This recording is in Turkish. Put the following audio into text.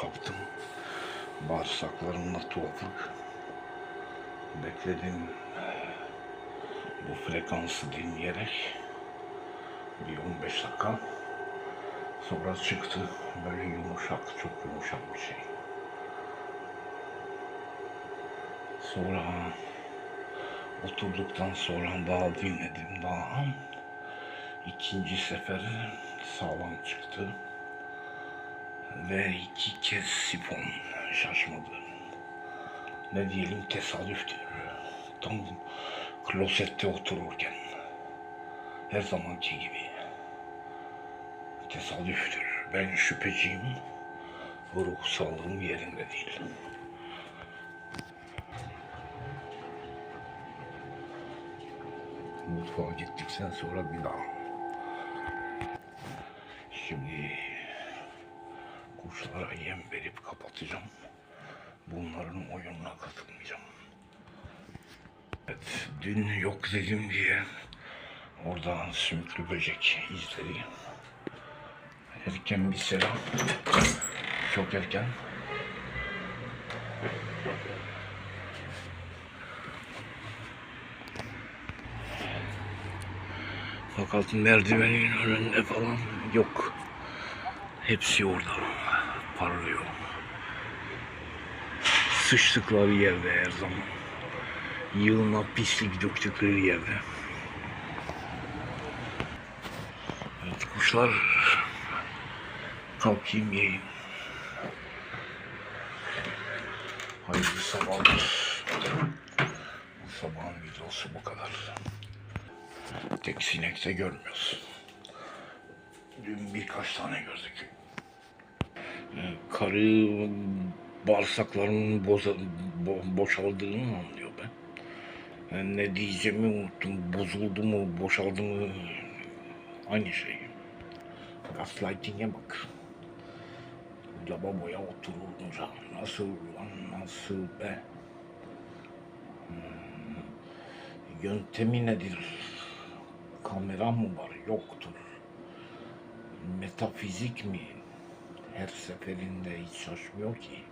kalktım. Bağırsaklarımda tuhaflık. Bekledim. Bu frekansı dinleyerek bir 15 dakika sonra çıktı. Böyle yumuşak, çok yumuşak bir şey. Sonra oturduktan sonra daha dinledim daha. İkinci sefer sağlam çıktı. Ve iki kez sifon şaşmadı. Ne diyelim tesadüftür. Tam klosette otururken. Her zamanki gibi. Tesadüftür. Ben şüpheciyim. Ruh sağlığım yerinde değil. Mutfağa gittikten sonra bir daha. Şimdi kuşlara yem verip kapatacağım. Bunların oyununa katılmayacağım. Evet, dün yok dedim diye oradan sümüklü böcek izleri. Erken bir selam. Çok erken. Fakat merdivenin önünde falan yok. Hepsi orada. Parlıyor. Sıçtıkları yerde her zaman. Yığına pislik döktükleri yerde. Evet kuşlar kalkayım yiyeyim. Hayırlı sabahlar. Bu sabahın videosu bu kadar. Tek sinek de görmüyoruz. Dün birkaç tane gördük. Karı bağırsaklarının boza, bo- boşaldığını anlıyor ben? Ben ne diyeceğimi unuttum. Bozuldu mu, boşaldı mı? Aynı şey. Gaslighting'e bak. Lavaboya oturunca nasıl lan nasıl be? Hmm. Yöntemi nedir? Kamera mı var? Yoktur. Metafizik mi? Her seferinde hiç şaşmıyor ki.